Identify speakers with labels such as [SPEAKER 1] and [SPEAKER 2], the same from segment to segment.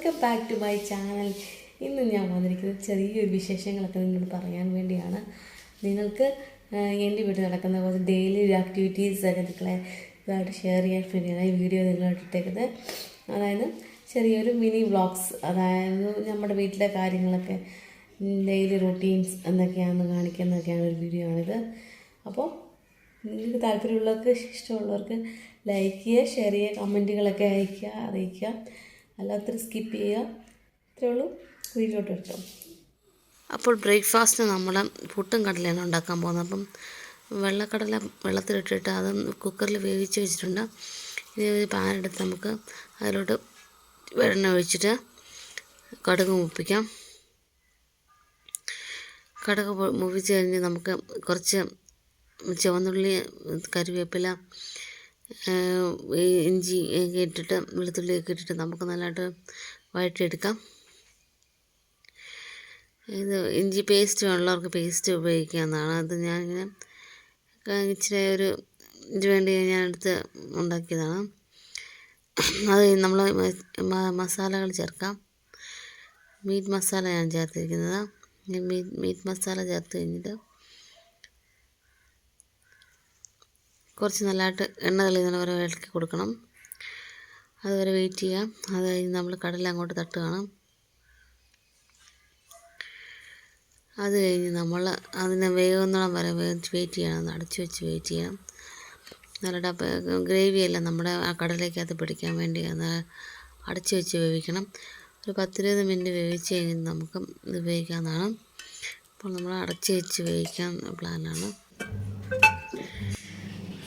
[SPEAKER 1] Welcome back to my channel ഇന്ന് ഞാൻ വന്നിരിക്കുന്നത് ചെറിയൊരു വിശേഷങ്ങളൊക്കെ നിങ്ങളോട് പറയാൻ വേണ്ടിയാണ്. നിങ്ങൾക്ക് എന്റെ വീട്ടിൽ നടക്കുന്ന കുറച്ച് ഡെയിലി ആക്ടിവിറ്റീസ് ഒക്കെ നിങ്ങളെ ഇതായിട്ട് ഷെയർ ചെയ്യാൻ വേണ്ടിയാണ് ഈ വീഡിയോ നിങ്ങളോട് ഇട്ടേക്കുന്നത്. അതായത് ചെറിയൊരു മിനി വ്ളോഗ്സ് അതായത് നമ്മുടെ വീട്ടിലെ കാര്യങ്ങളൊക്കെ ഡെയിലി റൊട്ടീൻസ് എന്തൊക്കെയാണെന്ന് കാണിക്കുന്നതൊക്കെയാണ് ഒരു വീഡിയോ ആണിത്. അപ്പോൾ നിങ്ങൾക്ക് താല്പര്യമുള്ളവർക്ക് ഇഷ്ടമുള്ളവർക്ക് ലൈക്ക് ചെയ്യുക ഷെയർ ചെയ്യുക കമന്റുകളൊക്കെ അയയ്ക്കുക അറിയിക്കുക. അല്ലാത്തവർ സ്കിപ്പ് ചെയ്യുക. ഇത്രേ ഉള്ളൂ. വീട്ടിലോട്ട് എടുക്കാം
[SPEAKER 2] അപ്പോൾ ബ്രേക്ക്ഫാസ്റ്റ് നമ്മൾ പുട്ടും കടലയാണ് ഉണ്ടാക്കാൻ പോകുന്നത്. അപ്പം വെള്ളക്കടല വെള്ളത്തിലിട്ടിട്ട് അത് കുക്കറിൽ വേവിച്ച് വെച്ചിട്ടുണ്ട്. ഇനി ഒരു പാൻ എടുത്ത് നമുക്ക് അതിലോട്ട് വെണ്ണ ഒഴിച്ചിട്ട് കടുക് മുപ്പിക്കാം. കടുക് മുപ്പിച്ച് കഴിഞ്ഞ് നമുക്ക് കുറച്ച് ചുവന്നുള്ളി കറിവേപ്പില ഇഞ്ചി ഒക്കെ ഇട്ടിട്ട് വെളുത്തുള്ളിയൊക്കെ ഇട്ടിട്ട് നമുക്ക് നല്ലതായിട്ട് വഴറ്റിയെടുക്കാം. ഇത് ഇഞ്ചി പേസ്റ്റ് ഉള്ളവർക്ക് പേസ്റ്റ് ഉപയോഗിക്കാവുന്നതാണ്. അത് ഞാനിങ്ങനെ ഇച്ചിരി ഒരു ഇത് വേണ്ടി ഞാൻ എടുത്ത് ഉണ്ടാക്കിയതാണ്. അത് നമ്മൾ മസാലകൾ ചേർക്കാം. മീറ്റ് മസാല ഞാൻ ചേർത്തിരിക്കുന്നത്. മീറ്റ് മീറ്റ് മസാല ചേർത്ത് കഴിഞ്ഞിട്ട് കുറച്ച് നല്ലതായിട്ട് എണ്ണ തെളിയുന്ന വരെ ഇളക്കി കൊടുക്കണം. അതുവരെ വെയിറ്റ് ചെയ്യാം അത് കഴിഞ്ഞ് നമ്മൾ കടല അങ്ങോട്ട് തട്ടുകയാണ്. അത് കഴിഞ്ഞ് നമ്മൾ അതിനെ വേകുന്നോളം വരെ വെയിറ്റ് ചെയ്യണം. അടച്ചു വെച്ച് വെയിറ്റ് ചെയ്യണം. നല്ല ഗ്രേവിയെല്ലാം നമ്മുടെ ആ കടലയ്ക്കകത്ത് പിടിക്കാൻ വേണ്ടി അത് അടച്ചു വെച്ച് വേവിക്കണം. ഒരു പത്തിരുപത് മിനിറ്റ് വേവിച്ച് കഴിഞ്ഞ് നമുക്ക് ഇത് ഉപയോഗിക്കാവുന്നതാണ് അപ്പോൾ നമ്മൾ അടച്ചു വെച്ച് വേവിക്കാൻ പ്ലാനാണ്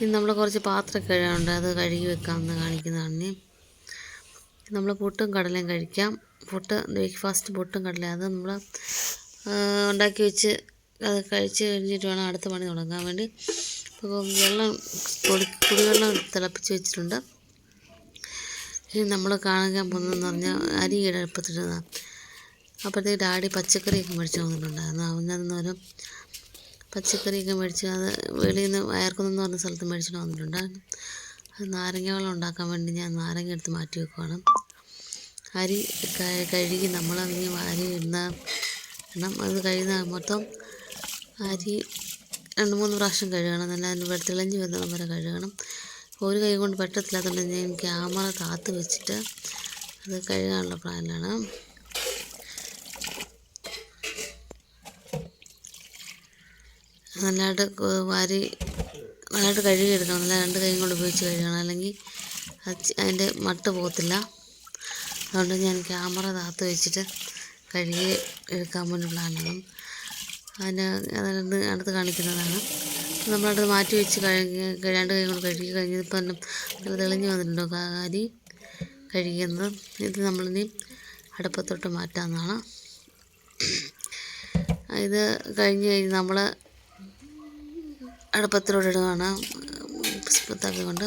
[SPEAKER 2] ഇനി നമ്മൾ കുറച്ച് പാത്രം കഴുകാനുണ്ട്. അത് കഴുകി വെക്കാമെന്ന് കാണിക്കുന്നതാണ് നമ്മൾ പുട്ടും കടലയും കഴിക്കാം. പുട്ട് ബ്രേക്ക്ഫാസ്റ്റ് പുട്ടും കടല അത് നമ്മൾ ഉണ്ടാക്കി വെച്ച് അത് കഴിച്ച് കഴിഞ്ഞിട്ട് വേണം അടുത്ത പണി തുടങ്ങാൻ വേണ്ടി. അപ്പോൾ വെള്ളം പൊടി കുടിവെള്ളം തിളപ്പിച്ച് വെച്ചിട്ടുണ്ട്. ഇനി നമ്മൾ കാണാൻ പോകുന്നതെന്ന് പറഞ്ഞാൽ അരി അടുപ്പത്തിട്ടതാണ് അപ്പോഴത്തേക്ക് ഡാഡി പച്ചക്കറിയൊക്കെ മേടിച്ച് വന്നിട്ടുണ്ടായിരുന്നു അവനന്ന് ഒരു പച്ചക്കറിയൊക്കെ മേടിച്ച് അത് വെളിയിൽ നിന്ന് വയർക്കുന്നെന്ന് പറഞ്ഞ സ്ഥലത്ത് മേടിച്ചിട്ട് വന്നിട്ടുണ്ട്. അത് നാരങ്ങ വെള്ളം ഉണ്ടാക്കാൻ വേണ്ടി ഞാൻ നാരങ്ങ എടുത്ത് മാറ്റി വെക്കുവാണ്. അരി കഴുകി നമ്മൾ അതിന് അരി ഇടുന്ന എണ്ണം അത് കഴിയുന്ന മൊത്തം അരി രണ്ട് മൂന്ന് പ്രാവശ്യം കഴുകണം. നല്ല അതിന് വെടുത്തിളഞ്ഞ് വരുന്ന വരെ കഴുകണം. ഒരു കൈ കൊണ്ട് പറ്റത്തില്ലാത്തതുകൊണ്ട് ഞാൻ ക്യാമറ കാത്തു വെച്ചിട്ട് അത് കഴുകാനുള്ള പ്ലാനിലാണ്. നല്ലതായിട്ട് വാരി നല്ലതായിട്ട് കഴുകിയെടുക്കണം. നല്ല രണ്ട് കൈയും കൊണ്ട് ഉപയോഗിച്ച് കഴുകണം. അല്ലെങ്കിൽ അത് അതിന്റെ മട്ട് പോകത്തില്ല. അതുകൊണ്ട് ഞാൻ ക്യാമറ താത്ത് വെച്ചിട്ട് കഴുകി എടുക്കാൻ വേണ്ടി പ്ലാനാണ് അതിന്റെ അതിനകത്ത് അടുത്ത് കാണിക്കുന്നതാണ്. നമ്മളടുത്ത് മാറ്റി വെച്ച് കഴുകി രണ്ട് കൈ കൊണ്ട് കഴുകി കഴിഞ്ഞപ്പോൾ തന്നെ നല്ല തെളിഞ്ഞ് വന്നിട്ടുണ്ടോ കാരി കഴുകുന്നത് ഇത് നമ്മളിനി അടുപ്പത്തോട്ട് മാറ്റാവുന്നതാണ്. ഇത് കഴിഞ്ഞ് കഴിഞ്ഞ് നമ്മൾ അടുപ്പത്തിലോട്ട് സ്പത്താക്കി കൊണ്ട്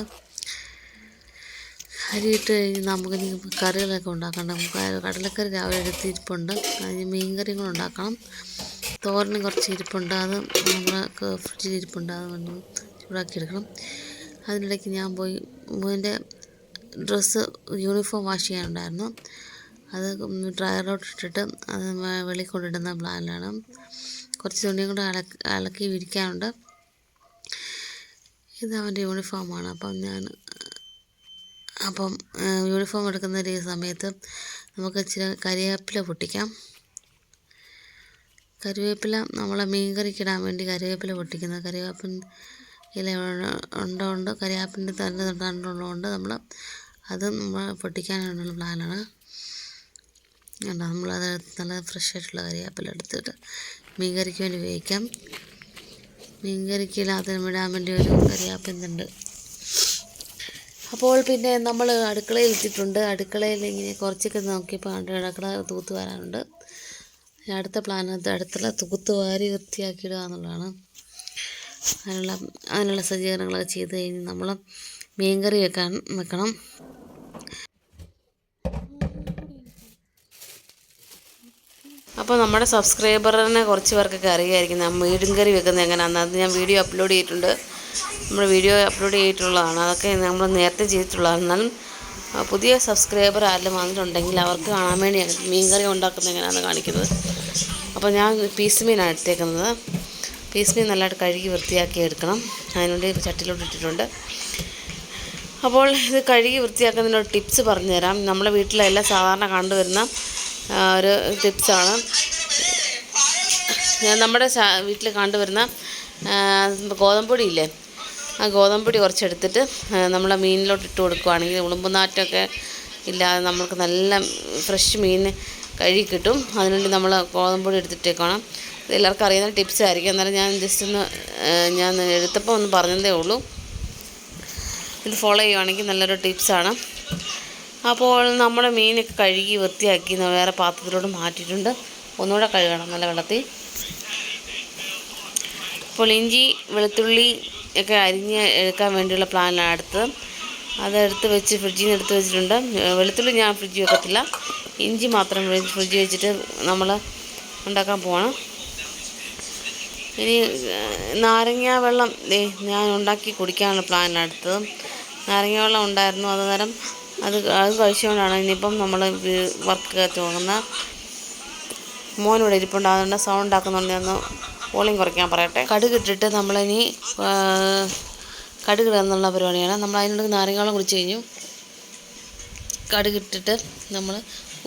[SPEAKER 2] അരിയിട്ട് നമുക്ക് കറികളൊക്കെ ഉണ്ടാക്കണം. നമുക്ക് കടലക്കറി രാവിലെ എടുത്തിരിപ്പുണ്ട് അതിന് മീൻ കറിയും കൂടെ ഉണ്ടാക്കണം. തോരനും കുറച്ച് ഇരിപ്പുണ്ട്. അത് നമ്മൾ ഫ്രിഡ്ജിൽ ഇരിപ്പുണ്ട്. അത് ചൂടാക്കി എടുക്കണം അതിനിടയ്ക്ക് ഞാൻ പോയി മോന്റെ ഡ്രസ്സ് യൂണിഫോം വാഷ് ചെയ്യാനുണ്ടായിരുന്നു. അത് ഡ്രയറിലോട്ട് ഇട്ടിട്ട് അത് വെളിയിൽ കൊണ്ടിടുന്ന പ്ലാനിലാണ്. കുറച്ച് തുണിയും കൂടെ അലക്കി അലക്കി വിരിക്കാനുണ്ട്. ഇത് അവന്റെ യൂണിഫോമാണ് അപ്പം ഞാൻ അപ്പം യൂണിഫോം എടുക്കുന്ന ഒരു സമയത്ത് നമുക്ക് ഇച്ചിരി കരിവേപ്പില പൊട്ടിക്കാം. കറിവേപ്പില നമ്മളെ മീൻ കറിക്കിടാൻ വേണ്ടി കറിവേപ്പില പൊട്ടിക്കുന്നത്. കറിവേപ്പിൻ ഇല ഉണ്ടോ ഉണ്ട് കറിവേപ്പിന്റെ തന്നെ തണ്ടുള്ളതുകൊണ്ട് നമ്മൾ അത് നമ്മൾ പൊട്ടിക്കാനുള്ള പ്ലാനാണ്. കണ്ടോ? നമ്മളത് നല്ല ഫ്രഷ് ആയിട്ടുള്ള കറിവേപ്പില എടുത്തിട്ട് മീൻ കറിക്ക് വേണ്ടി ഉപയോഗിക്കാം മീൻ കറിക്ക് അതിന് ഇടാൻ വേണ്ടി ഒരു കറിയാപ്പുന്നുണ്ട് അപ്പോൾ പിന്നെ നമ്മൾ അടുക്കളയിൽ ഇട്ടിട്ടുണ്ട് അടുക്കളയിൽ ഇങ്ങനെ കുറച്ചൊക്കെ നോക്കിയപ്പോൾ അടുക്കള തൂത്ത് വരാനുണ്ട്. അടുത്ത പ്ലാൻ അത് അടുത്തുള്ള തൂത്ത് വാരി വൃത്തിയാക്കിയിടുക എന്നുള്ളതാണ്. അതിനുള്ള അതിനുള്ള സജ്ജീകരണങ്ങളൊക്കെ ചെയ്ത് കഴിഞ്ഞ് നമ്മൾ മീൻകറി വെക്കാൻ വെക്കണം. അപ്പോൾ നമ്മുടെ സബ്സ്ക്രൈബറിനെ കുറച്ച് പേർക്കൊക്കെ അറിയായിരിക്കും. നമ്മൾ മീൻ കറി വെക്കുന്നത് എങ്ങനെയാണെന്ന്. അത് ഞാൻ വീഡിയോ അപ്ലോഡ് ചെയ്തിട്ടുണ്ട്. നമ്മൾ വീഡിയോ അപ്ലോഡ് ചെയ്തിട്ടുള്ളതാണ്. അതൊക്കെ നമ്മൾ നേരത്തെ ചെയ്തിട്ടുള്ളതാണ്. എന്നാലും പുതിയ സബ്സ്ക്രൈബർ ആരെങ്കിലും വന്നിട്ടുണ്ടെങ്കിൽ അവർക്ക് കാണാൻ വേണ്ടിയാണ് മീൻകറി ഉണ്ടാക്കുന്നത് എങ്ങനെയാണ് കാണിക്കുന്നത്. അപ്പോൾ ഞാൻ പീസ് മീനാണ് എടുത്തേക്കുന്നത്. പീസ് മീൻ നല്ലതായിട്ട് കഴുകി വൃത്തിയാക്കി എടുക്കണം. അതിനുവേണ്ടി ചട്ടിലോട്ട് ഇട്ടിട്ടുണ്ട്. അപ്പോൾ ഇത് കഴുകി വൃത്തിയാക്കുന്നതിനുള്ള ടിപ്സ് പറഞ്ഞുതരാം. നമ്മുടെ വീട്ടിലെല്ലാം സാധാരണ കണ്ടുവരുന്ന ഒരു ടിപ്സാണ് നമ്മുടെ വീട്ടിൽ കണ്ടുവരുന്ന ഗോതമ്പൊടിയില്ലേ ആ ഗോതമ്പൊടി കുറച്ചെടുത്തിട്ട് നമ്മളെ മീനിലോട്ട് ഇട്ട് കൊടുക്കുവാണെങ്കിൽ ഉളുമ്പുനാറ്റൊക്കെ ഇല്ലാതെ നമുക്ക് നല്ല ഫ്രഷ് മീൻ കഴുകി കിട്ടും. അതിനുവേണ്ടി നമ്മൾ ഗോതമ്പൊടി എടുത്തിട്ടേക്കണം. ഇത് എല്ലാവർക്കും അറിയുന്ന ടിപ്സ് ആയിരിക്കും. എന്നാലും ഞാൻ ജസ്റ്റ് ഒന്ന് ഞാൻ എടുത്തപ്പോൾ ഒന്ന് പറഞ്ഞതേ ഉള്ളൂ. ഇത് ഫോളോ ചെയ്യുവാണെങ്കിൽ നല്ലൊരു ടിപ്സാണ് അപ്പോൾ നമ്മുടെ മീനൊക്കെ കഴുകി വൃത്തിയാക്കി വേറെ പാത്രത്തിലോട്ട് മാറ്റിയിട്ടുണ്ട്. ഒന്നുകൂടെ കഴുകണം നല്ല വെള്ളത്തിൽ. അപ്പോൾ ഇഞ്ചി വെളുത്തുള്ളി ഒക്കെ അരിഞ്ഞ് എടുക്കാൻ വേണ്ടിയുള്ള പ്ലാനാണ് അടുത്തത്. അതെടുത്ത് വെച്ച് ഫ്രിഡ്ജിൽ നിന്ന് എടുത്ത് വെച്ചിട്ടുണ്ട്. വെളുത്തുള്ളി ഞാൻ ഫ്രിഡ്ജിൽ വെക്കത്തില്ല. ഇഞ്ചി മാത്രം ഫ്രിഡ്ജിൽ വെച്ചിട്ട് നമ്മൾ ഉണ്ടാക്കാൻ പോകണം ഇനി നാരങ്ങ വെള്ളം ഞാൻ ഉണ്ടാക്കി കുടിക്കാനുള്ള പ്ലാനാണ് അടുത്തത്. നാരങ്ങ വെള്ളം ഉണ്ടായിരുന്നു അത് നേരം അത് അത് കഴിച്ചുകൊണ്ടാണ് ഇനിയിപ്പം നമ്മൾ വർക്ക് തുടങ്ങുന്ന മോൻ ഇവിടെ ഇരിപ്പുണ്ട്. അതുകൊണ്ട് സൗണ്ട് ആക്കുന്നുണ്ട് ഒന്ന് വോളിയം കുറയ്ക്കാൻ പറയട്ടെ. കടുക് ഇട്ടിട്ട് നമ്മളിനി കടുക് പരിപാടിയാണ്. നമ്മൾ അതിനോട് നാരങ്ങളും കുടിച്ച് കഴിഞ്ഞു. കടുക് ഇട്ടിട്ട് നമ്മൾ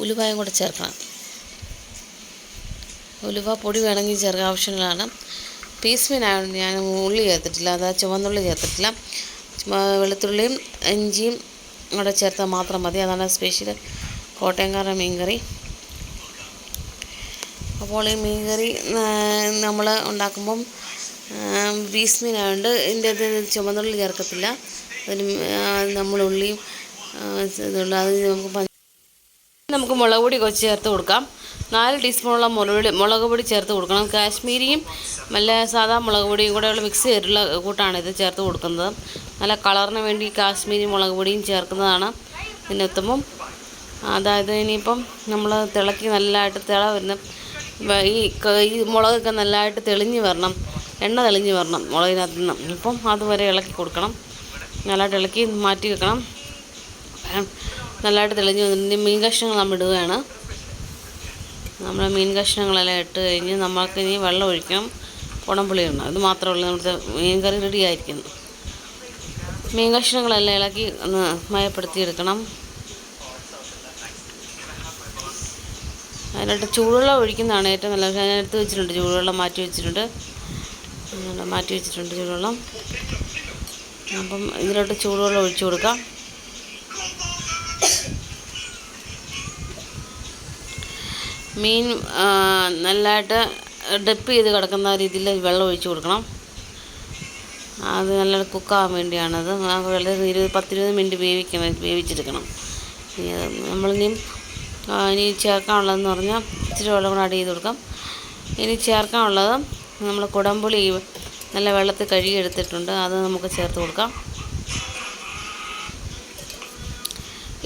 [SPEAKER 2] ഉലുവായും കൂടെ ചേർക്കണം. ഉലുവ പൊടി വേണമെങ്കിൽ ചേർക്കാൻ ആവശ്യമുള്ളതാണ്. പീസ് മീനായതുകൊണ്ട് ഞാൻ ഉള്ളി ചേർത്തിട്ടില്ല. അതായത് ചുവന്നുള്ളി ചേർത്തിട്ടില്ല. വെളുത്തുള്ളിയും ഇഞ്ചിയും കൂടെ ചേർത്താൽ മാത്രം മതി. അതാണ് സ്പെഷ്യൽ കോട്ടയംകാരുടെ മീൻകറി. അപ്പോൾ ഈ മീൻകറി നമ്മൾ ഉണ്ടാക്കുമ്പം പീസ് മീനായതുകൊണ്ട് ഇതിന്റെ അത് ചുമന്നുള്ളി ചേർക്കത്തില്ല. അതിന് ആ, ഇതുണ്ട്. അത് നമുക്ക് നമുക്ക് മുളക് പൊടി കുറച്ച് ചേർത്ത് കൊടുക്കാം. നാല് ടീസ്പൂണോളം മുളക് പൊടി മുളക് പൊടി ചേർത്ത് കൊടുക്കണം. കാശ്മീരിയും നല്ല സാധാ മുളക് പൊടിയും ഉള്ള മിക്സ് ചെയ്തിട്ടുള്ള കൂട്ടാണ് ഇത് ചേർത്ത് കൊടുക്കുന്നത്. നല്ല കളറിന് വേണ്ടി കാശ്മീരി മുളക് പൊടിയും ചേർക്കുന്നതാണ്. ഇതിന്റെ ഉത്തമം. അതായത് ഇനിയിപ്പം നമ്മൾ തിളക്കി നല്ലതായിട്ട് തിള വരുന്ന ഈ ഈ മുളകൊക്കെ നല്ലതായിട്ട് തെളിഞ്ഞ് വരണം. എണ്ണ തെളിഞ്ഞ് വരണം മുളകിനകത്ത് നിന്ന്. ഇപ്പം അതുവരെ ഇളക്കി കൊടുക്കണം. നല്ലതായിട്ട് ഇളക്കി മാറ്റി വെക്കണം. നല്ലതായിട്ട് തെളിഞ്ഞ് വന്നിട്ട് മീൻ കഷ്ണങ്ങൾ നമ്മൾ ഇടുകയാണ്. നമ്മൾ മീൻ കഷ്ണങ്ങളെല്ലാം ഇട്ട് കഴിഞ്ഞ് നമ്മൾക്ക് ഇനി വെള്ളം ഒഴിക്കണം കുടംപുളി ഇടണം അത് മാത്രമല്ല നമ്മുടെ മീൻ കറി റെഡി ആയിരിക്കുന്നു. മീൻ കഷ്ണങ്ങളെല്ലാം ഇളക്കി ഒന്ന് മയപ്പെടുത്തി എടുക്കണം അതിനായിട്ട് ചൂടുവെള്ളം ഒഴിക്കുന്നതാണ് ഏറ്റവും നല്ല പക്ഷേ എടുത്ത് വെച്ചിട്ടുണ്ട് ചൂടുവെള്ളം മാറ്റി വെച്ചിട്ടുണ്ട്. മാറ്റി വെച്ചിട്ടുണ്ട് ചൂടുവെള്ളം. അപ്പം ഇതിലോട്ട് ചൂടുവെള്ളം ഒഴിച്ചു കൊടുക്കാം. മീൻ നല്ലതായിട്ട് ഡെപ്പ് ചെയ്ത് കിടക്കുന്ന രീതിയിൽ വെള്ളം ഒഴിച്ച് കൊടുക്കണം. അത് നല്ല കുക്കാവാൻ വേണ്ടിയാണത്. വെള്ളം ഇരുപത് പത്തിരുപത് മിനിറ്റ് വേവിക്കണം വേവിച്ചെടുക്കണം. നമ്മളിനിയും ഇനി ചേർക്കാനുള്ളതെന്ന് പറഞ്ഞാൽ ഇച്ചിരി വെള്ളം കൂടെ ആഡ് ചെയ്ത് കൊടുക്കാം. ഇനി ചേർക്കാനുള്ളത് നമ്മൾ കുടംപുളി നല്ല വെള്ളത്തിൽ കഴുകി എടുത്തിട്ടുണ്ട് അത് നമുക്ക് ചേർത്ത് കൊടുക്കാം.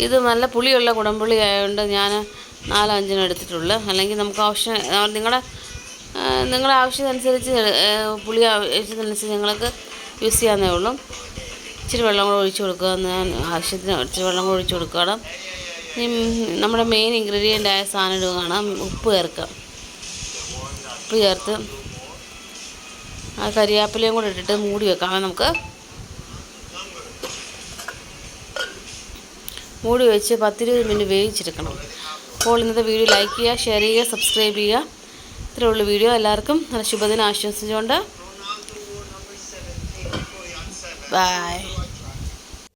[SPEAKER 2] ഇത് നല്ല പുളിയുള്ള കുടംപുളി ആയതുകൊണ്ട് ഞാൻ നാലോ അഞ്ചിനോ എടുത്തിട്ടുള്ളൂ. അല്ലെങ്കിൽ നമുക്ക് ആ, നിങ്ങളുടെ നിങ്ങളുടെ ആവശ്യത്തിനനുസരിച്ച് പുളി ആവശ്യത്തിനനുസരിച്ച് നിങ്ങൾക്ക് യൂസ് ചെയ്യാവുന്നേ ഉള്ളൂ. ഇച്ചിരി വെള്ളം കൂടെ ഒഴിച്ച് കൊടുക്കുക. ഞാൻ ആവശ്യത്തിന് ഇച്ചിരി വെള്ളം കൂടെ ഒഴിച്ച് കൊടുക്കുകയാണ്. ഇനി നമ്മുടെ മെയിൻ ഇൻഗ്രീഡിയന്റ് ആയ സാധനം ഇടുകയാണ് ഉപ്പ് ചേർക്കുക ഉപ്പ് ചേർത്ത് ആ കരിയാപ്പിലയും കൂടെ ഇട്ടിട്ട് മൂടി വെക്കാം. നമുക്ക് മൂടി വെച്ച് പത്തിരുപത് മിനിറ്റ് വേവിച്ചെടുക്കണം. അപ്പോൾ ഇന്നത്തെ വീഡിയോ ലൈക്ക് ചെയ്യുക ഷെയർ ചെയ്യുക സബ്സ്ക്രൈബ് ചെയ്യുക. ഇത്രയേ ഉള്ളൂ വീഡിയോ. എല്ലാവർക്കും നല്ല ശുഭദിനം ആശംസിച്ചുകൊണ്ട്. ബൈ